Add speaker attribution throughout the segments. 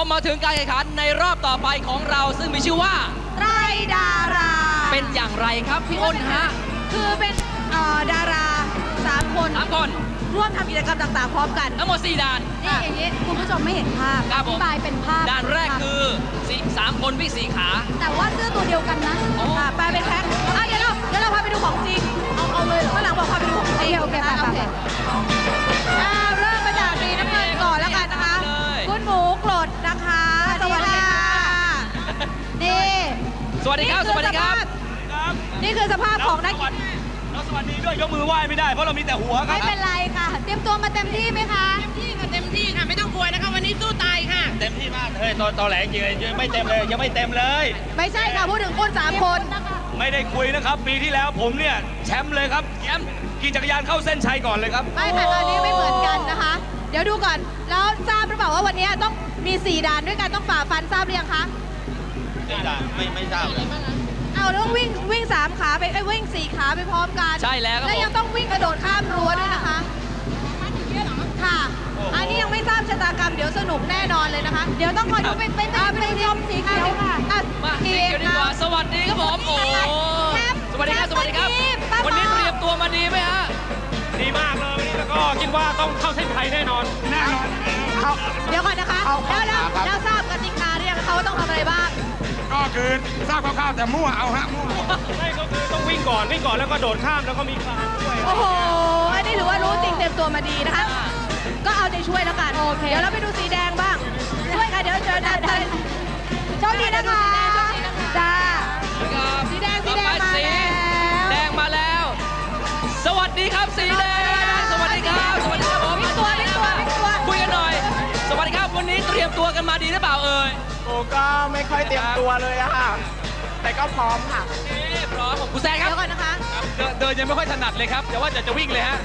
Speaker 1: ผมมาถึงการแข่งขันในรอบต่อไปของเราซึ่งมีชื่อว่า
Speaker 2: ไรดารา
Speaker 1: เป็นอย่างไรครับพี่อ้นฮะ
Speaker 2: คือเป็นเอ่อดาราสามคน
Speaker 1: สามคน
Speaker 2: ร่วมทำกิจกรรมต่างๆพร้อมกัน
Speaker 1: ทั้งหมด4ด่าน
Speaker 3: นี่อย่างนี้คุณผู้ชมไม่เห็นภาพ
Speaker 1: ครับ
Speaker 3: อ
Speaker 1: ผม
Speaker 3: ธิบายเป็นภาพ
Speaker 1: ด่านแรกคือสี่สามคนวิ่งสี่ขา
Speaker 3: แต่ว่าเสื้อตัวเดียวกันนะ
Speaker 1: โอ้
Speaker 2: ค่ะไปเป็นแพ็คอะเดี๋ยวเราเดี๋ยวเราพาไปดูของจริงเอาเอาเลยข้างหลังบอกพาไปดูของจริง
Speaker 3: โอเคโอเค
Speaker 2: อะ
Speaker 3: ไปไป
Speaker 2: สวัสดีค
Speaker 1: รับ สวัสดีครับ
Speaker 4: ครับ
Speaker 2: นี่คือสภาพของนัก
Speaker 4: สวัสดีเราสวัสดีด้วยยกมือไหว้ไม่ได้ เพราะเรามีแต่หัวครั
Speaker 3: ไม่
Speaker 4: บ
Speaker 3: เป็นไรค่ะ เตรียมตัวมาเต็มที่ไหมคะ
Speaker 5: ที่ค่ะเต็มที่ค่ะไม่ต้องกลัวนะคะวันนี้สู้ตายค่ะ
Speaker 4: เต็มที่มากเฮ้ยตอนตอนแหลจริงๆยังไม่เต็มเลยยังไม่เต็มเลย
Speaker 2: ไม่ใช่ค่ะพูดถึงคุณสามคน
Speaker 4: ไม่ได้คุยนะครับ ปีที่แล้วผมเนี่ยแชมป์เลยครับแชมป์ขี่จักรยานเข้าเส้นชัยก่อนเลยครับ
Speaker 2: ไม่ค่ะอันนี้ไม่เหมือนกันนะคะ เดี๋ยวดูก่อนแล้วทราบหรือเปล่าว่าวันนี้ต้องมี 4ด่านด้วยกันต้องฝ่าฟันทราบหรือยังคะ
Speaker 4: ไม่ไม่ทราบเลย
Speaker 2: เอาแล้วต้องวิ่งวิ่งสามขาไปเอ้ยวิ่งสี่ขาไปพร้อมกัน
Speaker 1: ใช่แล้วครับ
Speaker 2: และ
Speaker 1: ผม
Speaker 2: ยังต้องวิ่งกระโดดข้ามรั้วด้วยนะคะค่ะอันนี้ยังไม่ทราบชะตากรรมเดี๋ยวสนุกแน่นอนเลยนะคะ เดี๋ยวต้องขอดูเป็นเป็นเป็นเป็นชมสีเขียวค่ะอะ
Speaker 1: มาสีเขียวดีกว่า สวัสดีครับผมโอ้
Speaker 2: แชมป์
Speaker 1: สวัสดีครับ สวัสดีครับ
Speaker 2: แชมป์เมื่อกี้ป้า
Speaker 1: วันนี้
Speaker 2: บอก
Speaker 1: เตรียมตัวมาดีไหมฮะ
Speaker 4: ดีมากเลยวันนี้แล้วก็คิดว่าต้องเข้าเส้นชัยแน่นอน แน่นอน
Speaker 2: เอาเดี๋ยวก่อนนะคะ แล้วแล้วแล้วทราบกติกาหรือยัง เขาว่าต้องทำอะไรบ้าง
Speaker 6: ก็คือทราบคร่าวๆแต่มั่วเอาฮะมั่ว
Speaker 4: ไม่ก็คือต้องวิ่งก่อนวิ่งก่อนแล้วก็โดดข้ามแล้วก็มีคลานด้วย
Speaker 2: โอ้โห อันนี้ถือว่ารู้จริงเต็มตัวมาดีนะคะ ก็เอาใจช่วยแล้วกัน
Speaker 3: โอเค
Speaker 2: เดี๋ยวเราไปดูสีแดงบ้าง ช่วยกันเดี๋ยวเจอได้ได้โชคดีนะคะจ้าสีแดงสีแดง
Speaker 1: ต่อไป
Speaker 2: มา
Speaker 1: สี
Speaker 2: แล้ว
Speaker 1: แดงมาแล้ว สวัสดีครับสีแดง สวัสดีครับ สวัสดีครับผม
Speaker 2: พลิกตัวพลิกตัวพลิกตัว
Speaker 1: คุยกันหน่อย สวัสดีครับวันนี้เตรียมตัวกันมาดีหรือเปล่าเอ่ย
Speaker 6: โอ้ก็ไม่ค่อยเตรียมตัวเลยอะค่ะ แต่ก็พร้อมค่ะ
Speaker 1: เอ๊ะพร้อมของคุณแซนค
Speaker 2: เดี๋
Speaker 1: รับ
Speaker 2: ยวก่อนนะคะ
Speaker 4: เดินเดินยังไม่ค่อยถนัดเลยครับแต่ว่าจะจะวิ่งเลยฮะ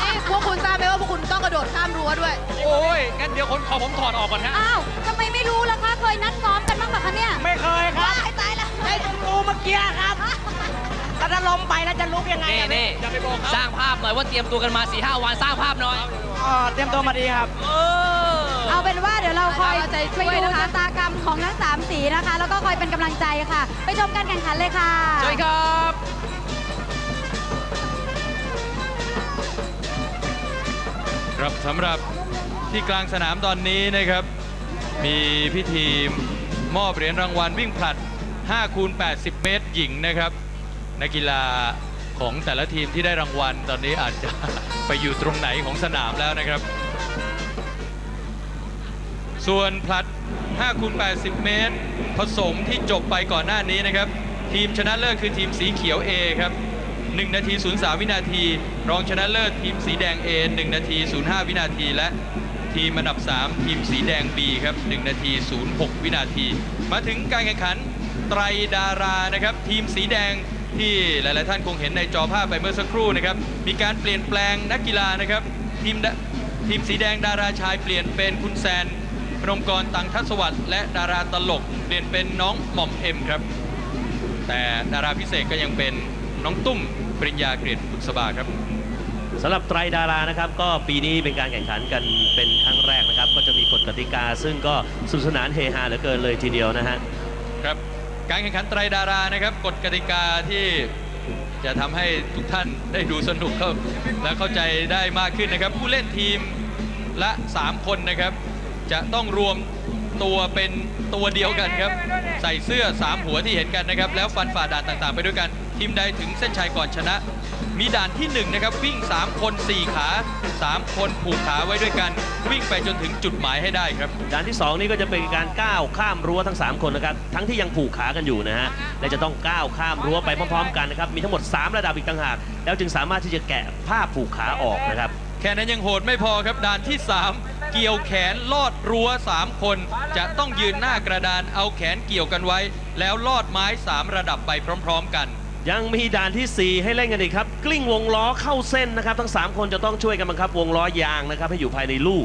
Speaker 2: เอ๊ะพวกคุณทราบไหมว่าพวกคุณต้องกระโดดข้ามรั้วด้วย
Speaker 4: โอ้ย งั้นเดี๋ยวคนขอผมถอดออกก่อนฮะ
Speaker 3: อ้าวทำไมไม่รู้ล่ะคะ เคยนัดซ้อมกันบ้างเหรอคะเนี่ย
Speaker 4: ไม่เคยครับ
Speaker 3: ว้ายตายแล้ว
Speaker 5: ไอ้กูเมื่อกี้ครับถ้าลมไปแล้วจะลุกยังไง
Speaker 1: นี่
Speaker 5: อะ
Speaker 1: นี่
Speaker 4: อย่าไปบอกเขา
Speaker 1: สร้างภาพหน่อยว่าเตรียมตัวกันมา4ีหวันสร้างภาพหน่อย
Speaker 5: เตรียมตัวมาดีครับ
Speaker 1: เออ
Speaker 3: เอาเป็นว่าเดี๋ยวเราคอย
Speaker 2: เอาใจช่
Speaker 3: ไป
Speaker 2: วย
Speaker 3: ดู
Speaker 2: นะคะ
Speaker 3: ชะตากรรมของทั้งสามสีนะคะ แล้วก็คอยเป็นกำลังใจค่ะ ไปชมการแข่งขันเลยค่ะ
Speaker 1: สวัสดีครับ
Speaker 7: ครับสำหรับที่กลางสนามตอนนี้นะครับ มีพิธีมอบเหรียญรางวัลวิ่งผลัด 5 คูณ 80 เมตรหญิงนะครับ นักกีฬาของแต่ละทีมที่ได้รางวัลตอนนี้อาจจะ ไปอยู่ตรงไหนของสนามแล้วนะครับ ส่วนผลัด5คูณ80 เมตร ผสมที่จบไปก่อนหน้านี้นะครับ ทีมชนะเลิศคือทีมสีเขียว A ครับ 1 นาที 03 วินาที รองชนะเลิศทีมสีแดง A 1 นาที 05 วินาที และทีมอันดับ 3 ทีมสีแดง B ครับ 1 นาที 06 วินาที มาถึงการแข่งขันไตรดารานะครับ ทีมสีแดงที่หลาย ๆ ท่านคงเห็นในจอภาพไปเมื่อสักครู่นะครับ มีการเปลี่ยนแปลงนักกีฬานะครับ ทีมทีมสีแดงดาราชายเปลี่ยนเป็นคุณแซน พนมกรตังทัศวัตรและดาราตลกเปลี่ยนเป็นน้องหม่อมเอ็มครับ แต่ดาราพิเศษก็ยังเป็นน้องตุ้มปริญญาเกรดบุษบาครับ
Speaker 8: สำหรับไตรดารานะครับก็ปีนี้เป็นการแข่งขันกันเป็นครั้งแรกนะครับ ก็จะมีกฎกติกา ซึ่งก็สนุกสนานเฮฮาเหลือเกินเลยทีเดียวนะฮะ
Speaker 7: ครับการแข่งขันไตรดารานะครับกฎกติกาที่จะทำให้ทุกท่านได้ดูสนุกเข้าและเข้าใจได้มากขึ้นนะครับ ผู้เล่นทีมละ 3 คนนะครับ จะต้องรวมตัวเป็นตัวเดียวกันครับ ใส่เสื้อ 3 หัวที่เห็นกันนะครับ แล้วฟันฝ่าด่านต่างๆ ไปด้วยกันทีมใดถึงเส้นชัยก่อนชนะ มีด่านที่1นะครับวิ่ง 3 คน 4 ขา 3 คนผูกขาไว้ด้วยกัน วิ่งไปจนถึงจุดหมายให้ได้ครับ
Speaker 8: ด่านที่ 2 นี่ก็จะเป็นการก้าวข้ามรั้วทั้ง 3 คนนะครับทั้งที่ยังผูกขากันอยู่นะฮะและจะต้องก้าวข้ามรั้วไปพร้อมๆ กันนะครับมีทั้งหมด 3 ระดับอีกต่างหากแล้วจึงสามารถที่จะแกะผ้าผูกขาออกนะครับ
Speaker 7: แค่นั้นยังโหดไม่พอครับด่านที่ 3 เกี่ยวแขนลอดรั้ว 3 คน จะต้องยืนหน้ากระดานเอาแขนเกี่ยวกันไว้ แล้วลอดไม้ 3 ระดับไปพร้อม ๆ กัน
Speaker 8: ยังมีด่านทีสี่ 4 ให้เล่นกันอีกครับ กลิ้งวงล้อเข้าเส้นนะครับ ทั้ง 3 คนจะต้องช่วยกันบังคับวงล้อยางนะครับให้อยู่ภายในลู่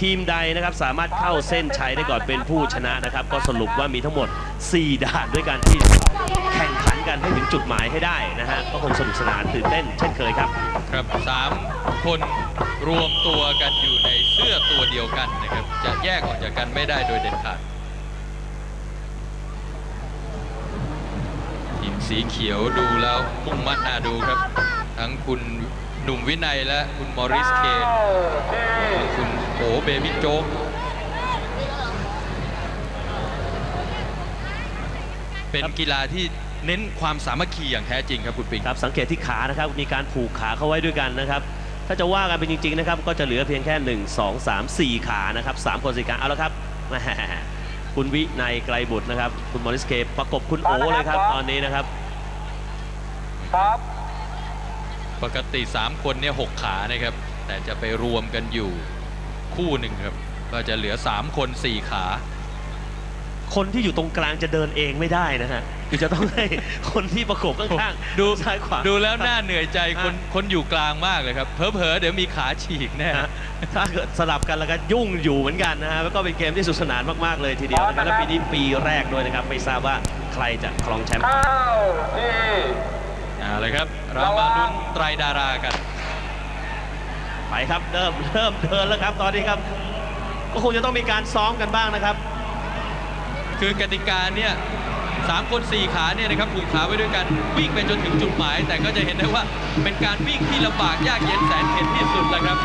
Speaker 8: ทีมใดนะครับสามารถเข้าเส้นชัยได้ก่อนเป็นผู้ชนะนะครับ ก็สรุปว่ามีทั้งหมด 4 ด่านด้วยกันที่แข่งขันกันให้ถึงจุดหมายให้ได้นะฮะก็คงสนุกสนานตื่นเต้นเช่นเคยครับ
Speaker 7: ครับสามคนรวมตัวกันอยู่ในเสื้อตัวเดี ยวกันนะครับ จะแยกออกจากกันไม่ได้โดยเด็ดขาด ทีมสีเขียวดูแล้วมุ่งมั่นน่าดูครับ ทั้งคุณหนุ่มวินัยและคุณมอริสเคนคุณโอเบบี้โจ๊กเป็นกีฬาที่เน้นความสามัคคีอย่างแท้จริงครับคุณปิง
Speaker 8: ครับสังเกตที่ขานะครับมีการผูกขาเข้าไว้ด้วยกันนะครับ ถ้าจะว่ากันเป็นจริงๆนะครับก็จะเหลือเพียงแค่ 1 2 3 4 ขานะครับ3คนสี่ขาเอาละครับแหมคุณวินัยไกลบุตรนะครับ คุณมอริสเคปประกบคุณโอเลยครับตอนนี้นะครับ
Speaker 7: ปกติ 3 คนเนี่ยหกขานะครับ แต่จะไปรวมกันอยู่คู่หนึ่งครับ ก็จะเหลือ 3 คน 4 ขา
Speaker 8: คนที่อยู่ตรงกลางจะเดินเองไม่ได้นะฮะ คือจะต้องให้คนที่ประกบข้างๆ
Speaker 7: ดู
Speaker 8: ซ้ายขวา
Speaker 7: ดูแล้วน่าเหนื่อยใจคนคนอยู่กลางมากเลยครับเผลอๆเดี๋ยวมีขาฉีกแน่
Speaker 8: นะฮะถ้าเกิดสลับกันแล้วก็ยุ่งอยู่เหมือนกันนะฮะแล้วก็เป็นเกมที่สนุกสนานมากๆเลยทีเดียวนะครับและปีนี้ปีแรกด้วยนะครับไม่ทราบว่าใครจะครองแชมป์
Speaker 7: เอาเลยครับ เรามาลุ้นไตรดารากัน
Speaker 8: ไปครับเริ่มเริ่มเดินแล้วครับตอนนี้ครับ ก็คงจะต้องมีการซ้อมกันบ้างนะครับ
Speaker 7: คือกติกาเนี่ย สามคนสี่ขาเนี่ยนะครับผูกขาไว้ด้วยกันวิ่งไปจนถึงจุดหมาย แต่ก็จะเห็นได้ว่าเป็นการวิ่งที่ลำบากยากเย็นแสนเข็ญที่สุดแล้วครับ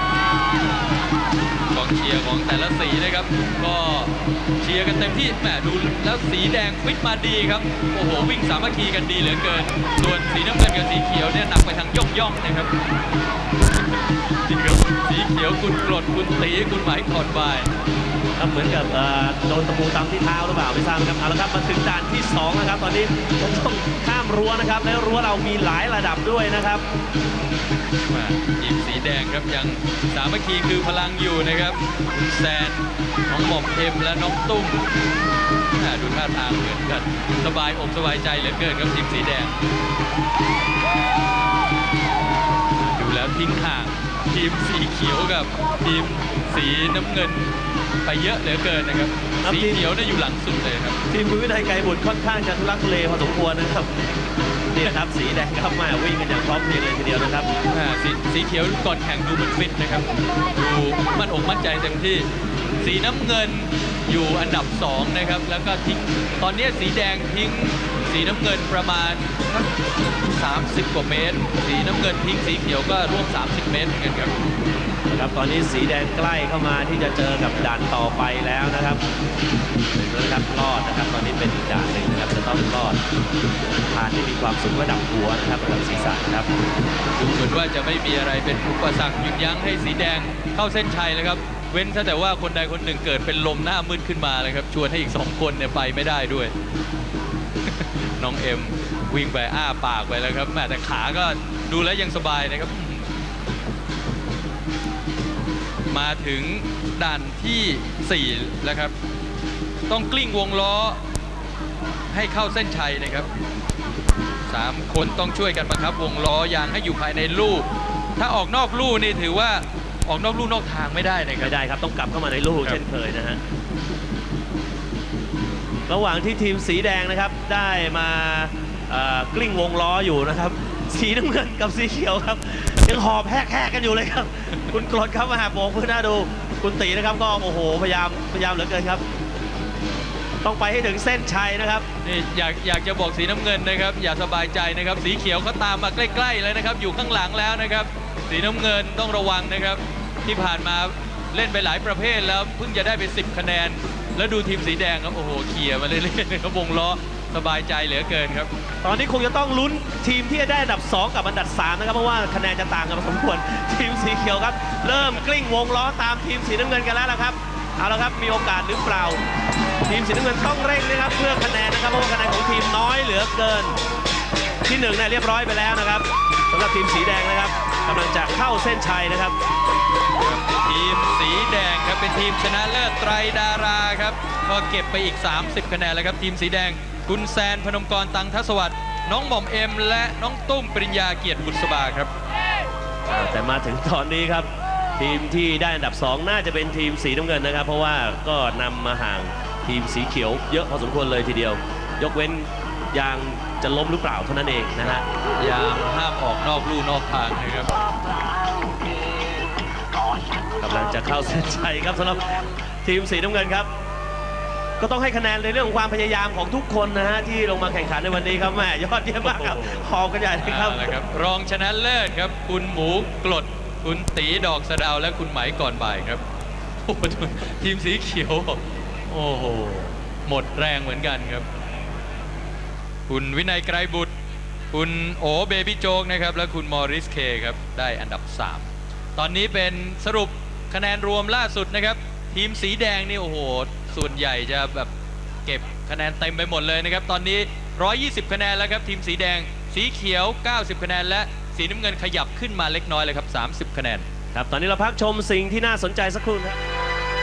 Speaker 7: กองเชียร์ของแต่ละสีนะครับ ก็เชียร์กันเต็มที่แหมดูแล้วสีแดงฟิตมาดีครับโอ้โหวิ่งสามัคคีกันดีเหลือเกิน ส่วนสีน้ำเงินกับสีเขียวเนี่ยหนักไปทางย่องย่องนะครับสีเขียวสีเขียวคุณกรดคุณตีคุณหมายขอดบาย
Speaker 8: ครับเหมือนกับโดนตะปูตำที่เท้าหรือเปล่าไม่ทราบครับเอาละครับมาถึงด่านที่สองนะครับตอนนี้ต้องข้ามรั้วนะครับแล้วรั้วเรามีหลายระดับด้วยนะครับ
Speaker 7: มาทีมสีแดงครับยังสามัคคีคือพลังอยู่นะครับแซนน้องหมอมเอ็มและน้องตุ้มดูท่าทางเหมือนกันสบายอกสบายใจเหลือเกินครับทีมสีแดง ดูแล้วทิ้งห่าง ทีมสีเขียวกับทีมสีน้ำเงินไปเยอะเหลือเกินนะครับ
Speaker 8: ครับ
Speaker 7: สี
Speaker 8: ทีม
Speaker 7: เขียวเนี่ยอยู่หลังสุดเลยครับ
Speaker 8: ทีมคุณวินัยไกรบุตรค่อนข้างจะทุลักทุเลพอสมควรนะครับนี่นะครับสีแดงครับมาวิ่งกันอย่างพร้อมเพรียงเลยทีเดียวนะครับ
Speaker 7: อ่าสสีเขียวก่อนแข่งดูเหมือนฟิตนะครับ ดูมั่นอกมั่นใจเต็มที่ สีน้ำเงินอยู่อันดับ2นะครับแล้วก็ทิ้งตอนนี้สีแดงทิ้ง สีน้ำเงินประมาณสัก30 กว่าเมตร สีน้ำเงินทิ้งสีเขียวก็ร่วม 30 เมตรเหมือนกันครับ
Speaker 8: นะครับตอนนี้สีแดงใกล้เข้ามาที่จะเจอกับด่านต่อไปแล้วนะครับถึงแล้วนะครับรอดนะครับ ตอนนี้เป็นอีกด่านหนึ่งนะครับจะต้องรอดผ่านที่มีความสูงระดับหัวนะครับระดับศีรษะนะครับ
Speaker 7: ดูเหมือนว่าจะไม่มีอะไรเป็นอุปสรรคหยุดยั้งให้สีแดงเข้าเส้นชัยเลยครับ เว้นซะแต่ว่าคนใดคนหนึ่งเกิดเป็นลมหน้ามืดขึ้นมาเลยครับ ชวนให้อีกสองคนเนี่ยไปไม่ได้ด้วย น้องเอ็มวิ่งไปอ้าปากไปแล้วครับแม่แต่ขาก็ดูแล้วยังสบายนะครับ มาถึงด่านที่ 4 แล้วครับ ต้องกลิ้งวงล้อให้เข้าเส้นชัยนะครับสามคนต้องช่วยกันบังคับวงล้อยางให้อยู่ภายในลูก ถ้าออกนอกลู่นี่ถือว่า ออกนอกลู่นอกทางไม่ได้นะครับ
Speaker 8: ไม่ได้ครับ ต้องกลับเข้ามาในลูก
Speaker 7: ครับ
Speaker 8: เช่นเคยนะฮะ ระหว่างที่ทีมสีแดงนะครับได้มาเอ่อกลิ้งวงล้ออยู่นะครับ สีน้ำเงินกับสีเขียวครับ ยังหอบแหกๆกันอยู่เลยครับ คุณกรดครับมาหาโบกเพื่อหน้าดูคุณตีนะครับก็โอ้โหพยายามพยายามเหลือเกินครับ ต้องไปให้ถึงเส้นชัยนะครับ
Speaker 7: นี่อยากอยากจะบอกสีน้ำเงินนะครับ อย่าสบายใจนะครับ สีเขียวเขาตามมาใกล้ๆเลยนะครับ อยู่ข้างหลังแล้วนะครับ สีน้ำเงินต้องระวังนะครับ ที่ผ่านมาเล่นไปหลายประเภทแล้วเพิ่งจะได้ไป 10 คะแนน แล้วดูทีมสีแดงครับโอ้โหเขี่ยมาเรื่อยๆนะครับวงล้อสบายใจเหลือเกินครับ
Speaker 8: ตอนนี้คงจะต้องลุ้นทีมที่จะได้อันดับ 2 กับอันดับ 3 นะครับ เพราะว่าคะแนนจะต่างกันพอสมควรทีมสีเขียวครับ เริ่มกลิ้งวงล้อตามทีมสีน้ำเงินกันแล้วละครับเอาละครับมีโอกาสหรือเปล่า ทีมสีน้ำเงินต้องเร่งนะครับ เพื่อคะแนนนะครับเพราะว่าคะแนนของทีมน้อยเหลือเกิน ที่หนึ่งเนี่ยเรียบร้อยไปแล้วนะครับสำหรับทีมสีแด กำลังจะเข้าเส้นชัยนะครับ
Speaker 7: ทีมสีแดงครับเป็นทีมชนะเลิศไตรดาราครับก็เก็บไปอีก 30 คะแนนแล้วครับทีมสีแดงคุณแซนพนมกรตังทัศวัตรน้องหม่อมเอ็ม และน้องตุ้มปริญญาเกียรติบุษบาครับ
Speaker 8: อ่าแต่มาถึงตอนนี้ครับ ทีมที่ได้อันดับ 2 น่าจะเป็นทีมสีน้ำเงินนะครับ เพราะว่าก็นำมาห่างทีมสีเขียวเยอะพอสมควรเลยทีเดียว ยกเว้น ยางจะล้มหรือเปล่าเท่านั้นเองนะฮะ
Speaker 7: ยามห้ามออกนอกลู่นอกทางนะครับ
Speaker 8: กำลังจะเข้าเส้นชัยครับสำหรับทีมสีน้ำเงินครับ ก็ต้องให้คะแนนในเรื่องของความพยายามของทุกคนนะฮะที่ลงมาแข่งขันในวันนี้ครับแม่ยอดเยี่ยมมากครับหอบกันใหญ่เลยครับ
Speaker 7: เอาละครับ รองชนะเลิศครับ คุณหมูกรดคุณตีดอกสะเดาวและคุณไหมก่อนบ่ายครับโอ้โหทีมสีเขียว โอ้โหหมดแรงเหมือนกันครับ คุณวินัยไกรบุตร คุณโอเบบี้โจ๊กนะครับ และคุณมอริสเคครับ ได้อันดับ 3 ตอนนี้เป็นสรุปคะแนนรวมล่าสุดนะครับ ทีมสีแดงนี่โอ้โห ส่วนใหญ่จะแบบเก็บคะแนนเต็มไปหมดเลยนะครับ ตอนนี้ 120 คะแนนแล้วครับทีมสีแดง สีเขียว 90 คะแนน และสีน้ำเงินขยับขึ้นมาเล็กน้อยเลยครับ 30 คะแนน
Speaker 8: ครับ ตอนนี้เราพักชมสิ่งที่น่าสนใจสักครู่ครับ